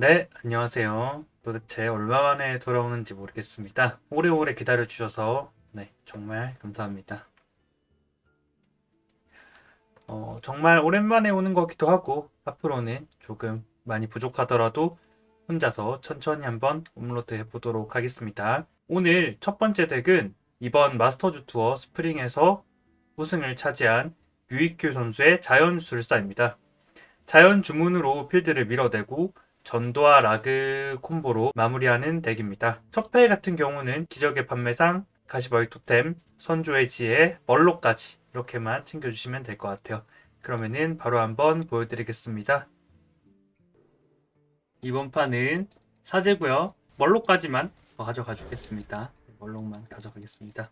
네, 안녕하세요. 도대체 얼마 만에 돌아오는지 모르겠습니다. 오래오래 기다려주셔서, 네, 정말 감사합니다. 어, 정말 오랜만에 오는 거기도 하고, 앞으로는 조금 많이 부족하더라도 혼자서 천천히 한번 업로드 해보도록 하겠습니다. 오늘 첫 번째 덱은 이번 마스터즈 투어 스프링에서 우승을 차지한 유익규 선수의 자연술사입니다. 자연 주문으로 필드를 밀어내고 전도와 라그 콤보로 마무리하는 덱입니다. 첫패 같은 경우는 기적의 판매상, 가시버의 토템, 선조의 지혜, 멀로까지 이렇게만 챙겨주시면 될 것 같아요. 그러면은 바로 한번 보여드리겠습니다. 이번 판은 사제고요. 멀로까지만 가져가 주겠습니다. 멀록만 가져가겠습니다.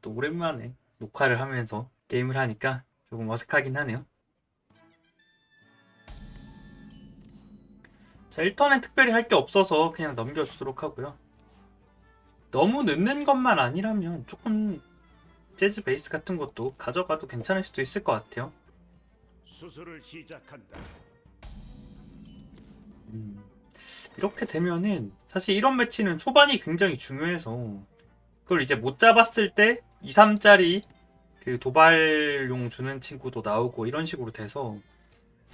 또 오랜만에 녹화를 하면서 게임을 하니까 조금 어색하긴 하네요. 자, 1턴엔 특별히 할 게 없어서 그냥 넘겨주도록 하고요. 너무 늦는 것만 아니라면 조금 재즈 베이스 같은 것도 가져가도 괜찮을 수도 있을 것 같아요. 수술을 시작한다. 음, 이렇게 되면은 사실 이런 매치는 초반이 굉장히 중요해서 그걸 이제 못 잡았을 때 2, 3짜리 그 도발용 주는 친구도 나오고 이런 식으로 돼서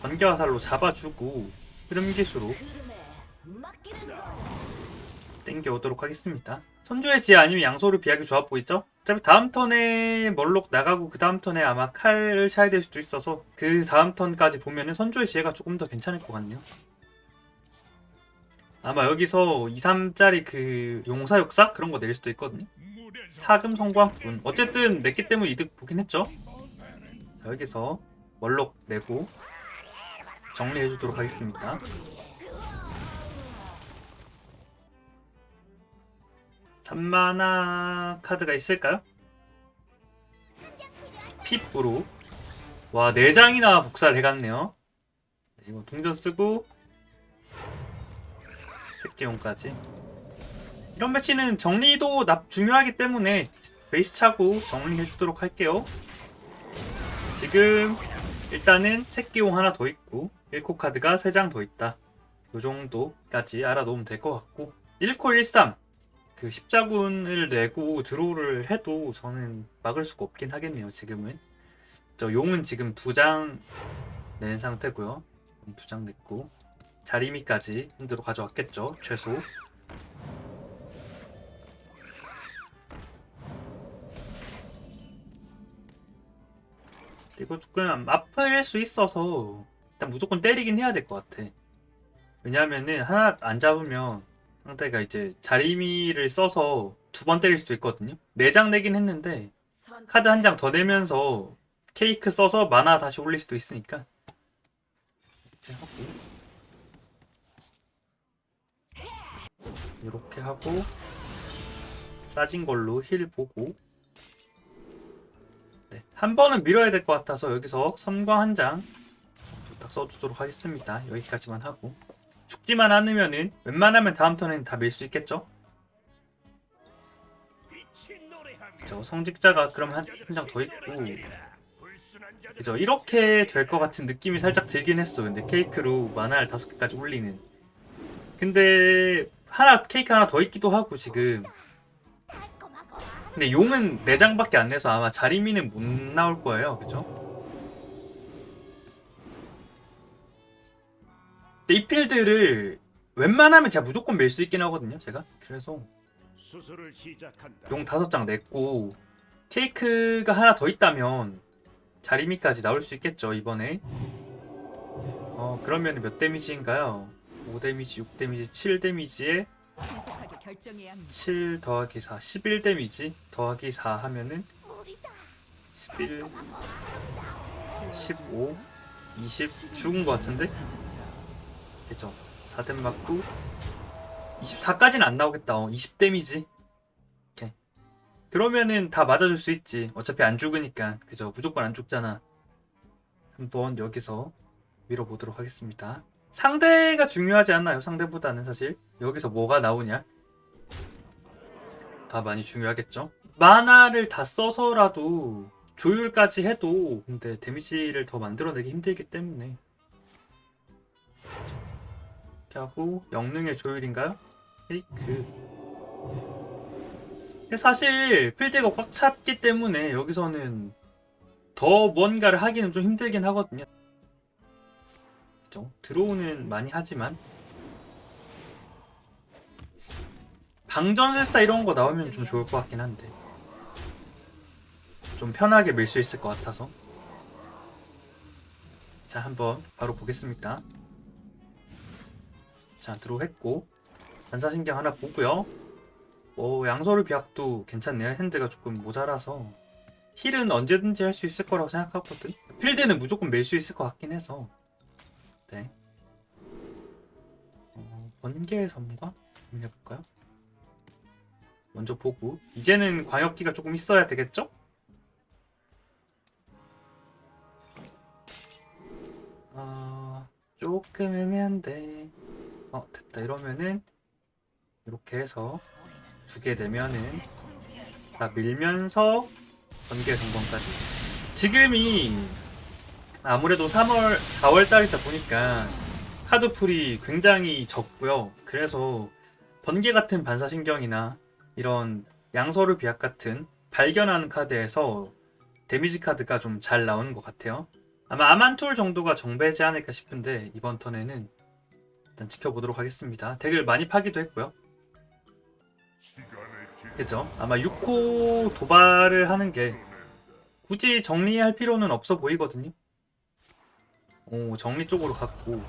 번개화살로 잡아주고 흐름 기수로 땡겨오도록 하겠습니다. 선조의 지혜 아니면 양소를 비하기 좋아 보이죠? 어차피 다음 턴에 멀록 나가고 그 다음 턴에 아마 칼을 차야 될 수도 있어서 그 다음 턴까지 보면은 선조의 지혜가 조금 더 괜찮을 것 같네요. 아마 여기서 2, 3짜리 그 용사 역사 그런 거낼 수도 있거든요. 사금 성광분 어쨌든 냈기 때문에 이득 보긴 했죠. 자, 여기서 멀록 내고 정리해 주도록 하겠습니다. 3만화 카드가 있을까요? 핍으로. 와 4장이나 복사를 해갔네요. 네, 이거 동전 쓰고 새끼용까지. 이런 배치는 정리도 납 중요하기 때문에 베이스 차고 정리해 주도록 할게요. 지금 일단은 새끼용 하나 더 있고 1코 카드가 3장 더 있다. 요 정도까지 알아놓으면 될 것 같고. 1코 13 그 십자군을 내고 드로우를 해도 저는 막을 수가 없긴 하겠네요 지금은. 저 용은 지금 두 장 낸 상태고요. 두 장 냈고. 자리미까지 흔들어 가져왔겠죠 최소. 이거 조금 아플 수 있어서 일단 무조건 때리긴 해야 될 것 같아. 왜냐하면은 하나 안 잡으면 상대가 이제 자리미를 써서 두 번 때릴 수도 있거든요. 네 장 내긴 했는데 카드 한 장 더 내면서 케이크 써서 만화 다시 올릴 수도 있으니까. 이렇게 하고. 이렇게 하고 싸진 걸로 힐 보고. 네, 한 번은 밀어야 될 것 같아서 여기서 섬광 한 장 부탁 써주도록 하겠습니다. 여기까지만 하고. 죽지만 않으면은 웬만하면 다음 턴에는 다 밀 수 있겠죠? 저 성직자가 그럼 한 장 더 있고. 그죠. 이렇게 될 것 같은 느낌이 살짝 들긴 했어. 근데 케이크로 만화를 다섯 개까지 올리는. 근데 하나 케이크 하나 더 있기도 하고 지금. 근데 용은 4장밖에 안 내서 아마 자리미는 못 나올 거예요. 그죠? 근데 이 필드를 웬만하면 제가 무조건 밀 수 있긴 하거든요 제가 그래서 수술을 시작한다. 용 다섯 장 냈고 케이크가 하나 더 있다면 자리미까지 나올 수 있겠죠 이번에 어 그러면 몇 데미지인가요? 5 데미지, 6 데미지, 7 데미지에 신속하게 결정해야 합니다. 7 더하기 4, 11 데미지 더하기 4 하면은 11, 15, 20 죽은 것 같은데? 그죠? 4대 맞고 24까지는 안 나오겠다. 어, 20 데미지. 오케이. 그러면은 다 맞아줄 수 있지. 어차피 안 죽으니까. 그죠? 무조건 안 죽잖아. 한번 여기서 밀어보도록 하겠습니다. 상대가 중요하지 않나요? 상대보다는 사실. 여기서 뭐가 나오냐? 다 많이 중요하겠죠? 만화를 다 써서라도 조율까지 해도 근데 데미지를 더 만들어내기 힘들기 때문에 이렇게 하고 영능의 조율인가요? 페이크 사실 필드가 꽉 찼기 때문에 여기서는 더 뭔가를 하기는 좀 힘들긴 하거든요. 그죠? 드로우는 많이 하지만. 방전술사 이런 거 나오면 좀 좋을 것 같긴 한데. 좀 편하게 밀 수 있을 것 같아서. 자 한번 바로 보겠습니다 자 드로우 했고. 반사신경 하나 보고요. 오 양서류 비약도 괜찮네요. 핸드가 조금 모자라서. 힐은 언제든지 할 수 있을 거라고 생각하거든. 필드는 무조건 밀수 있을 것 같긴 해서. 네. 어, 번개의 섬과? 한번 해볼까요? 먼저 보고. 이제는 광역기가 조금 있어야 되겠죠? 아 조금 애매한데 어 됐다. 이러면은 이렇게 해서 두게 되면은 다 밀면서 번개 성공까지. 지금이 아무래도 3월 4월 달이다 보니까 카드풀이 굉장히 적고요. 그래서 번개 같은 반사신경이나 이런 양서류 비약 같은 발견하는 카드에서 데미지 카드가 좀 잘 나오는 것 같아요. 아마 아만툴 정도가 정배지 않을까 싶은데 이번 턴에는 일단 지켜보도록 하겠습니다. 덱을 많이 파기도 했고요. 그죠? 아마 6호 도발을 하는 게 굳이 정리할 필요는 없어 보이거든요. 오, 정리 쪽으로 갔고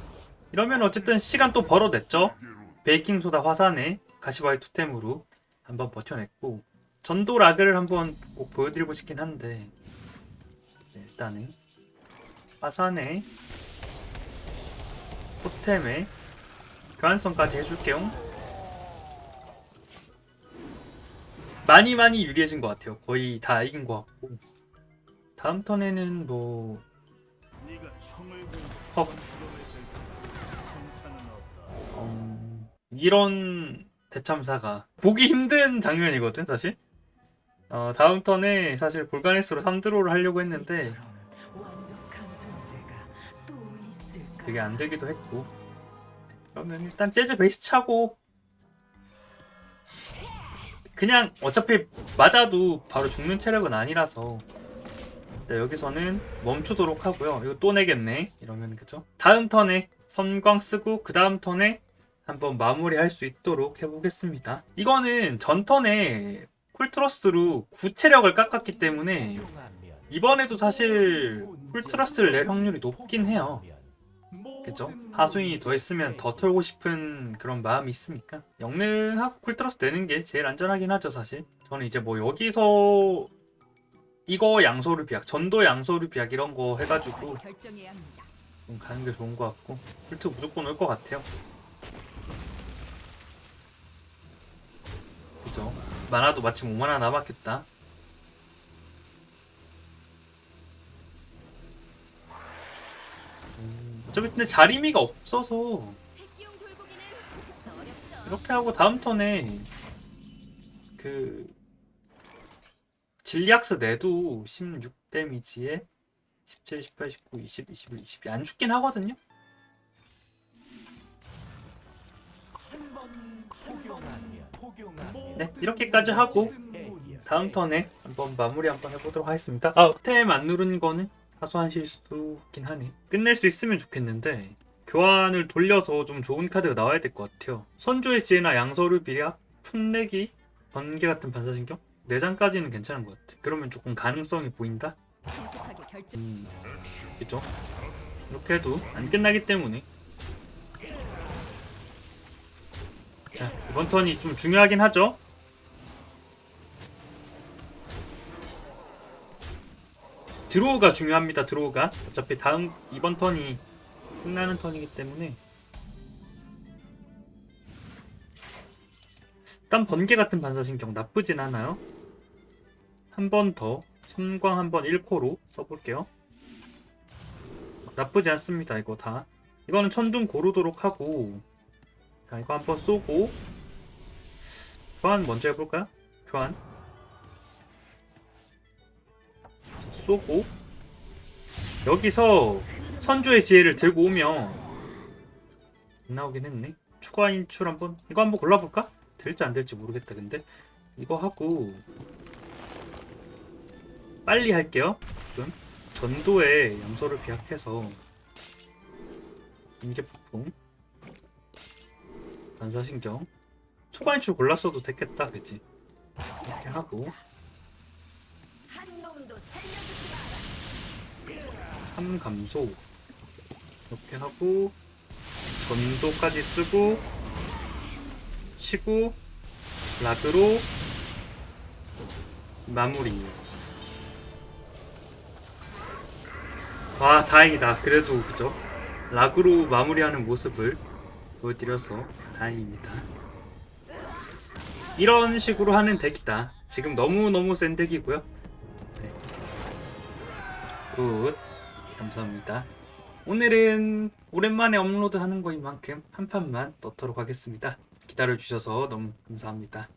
이러면 어쨌든 시간 또 벌어냈죠? 베이킹소다 화산에 가시바이 투템으로 한번 버텨냈고 전도 라그를 한번 꼭 보여드리고 싶긴 한데 네, 일단은 화산에 토템에 교환성까지 해줄게요. 많이 많이 유리해진 것 같아요. 거의 다 이긴 것 같고. 다음 턴에는 뭐 헉. 음, 이런 대참사가 보기 힘든 장면이거든 사실. 어, 다음 턴에 사실 볼가네스로 3드로를 하려고 했는데? 그게 안 되기도 했고 그러면 일단 재즈 베이스 차고 그냥 어차피 맞아도 바로 죽는 체력은 아니라서 네, 여기서는 멈추도록 하고요. 이거 또 내겠네. 이러면 그죠? 다음 턴에 선광 쓰고 그 다음 턴에 한번 마무리할 수 있도록 해보겠습니다. 이거는 전 턴에 쿨트러스로 9체력을 깎았기 때문에 이번에도 사실 쿨트러스를 낼 확률이 높긴 해요 그죠? 하수인이 더 있으면 더 털고 싶은 그런 마음이 있으니까 영능하고 쿨트러스 내는 게 제일 안전하긴 하죠 사실 저는 이제 뭐 여기서 이거 양소를 비약 전도 양소를 비약 이런 거 해가지고. 좀 가는 게 좋은 것 같고 쿨트 무조건 올 것 같아요 그죠? 만화도 마침 5만화 남았겠다 어차피 근데 자리미가 없어서. 이렇게 하고 다음 턴에 그 진리학스 내도 16 데미지에 17, 18, 19, 20, 21, 22 안 죽긴 하거든요. 네 이렇게까지 하고 다음 턴에 한번 마무리 한번 해보도록 하겠습니다. 아, 템 안 누른 거는 사소한 실수긴 하네. 끝낼 수 있으면 좋겠는데 교환을 돌려서 좀 좋은 카드가 나와야 될 것 같아요. 선조의 지혜나 양서류 비략, 풋내기, 번개 같은 반사신경? 4장까지는 괜찮은 것 같아. 그러면 조금 가능성이 보인다? 음, 그죠? 이렇게 해도 안 끝나기 때문에. 자, 이번 턴이 좀 중요하긴 하죠? 드로우가 중요합니다, 드로우가. 어차피 다음, 이번 턴이 끝나는 턴이기 때문에. 일단 번개 같은 반사신경 나쁘진 않아요. 한 번 더, 섬광 한 번 1코로 써볼게요. 나쁘지 않습니다, 이거 다. 이거는 천둥 고르도록 하고. 자, 이거 한번 쏘고. 교환 먼저 해볼까요? 교환. 쏘고 여기서 선조의 지혜를 들고 오면 안 나오긴 했네. 추가 인출 한번 이거 한번 골라볼까? 될지 안 될지 모르겠다. 근데 이거 하고 빨리 할게요. 지금 전도에 염소를 비약해서 인계 폭풍 반사신경 추가 인출 골랐어도 됐겠다, 그치? 이렇게 하고 한 놈도 살려주 지 마라. 함 감소. 이렇게 하고 전도까지 쓰고 치고 락으로 마무리. 와 다행이다. 그래도 그죠? 락으로 마무리하는 모습을 보여드려서 다행입니다. 이런 식으로 하는 덱이다. 지금 너무너무 센 덱이고요. 네. 굿 감사합니다. 오늘은 오랜만에 업로드 하는 거인 만큼 한 판만 넣도록 하겠습니다. 기다려주셔서 너무 감사합니다.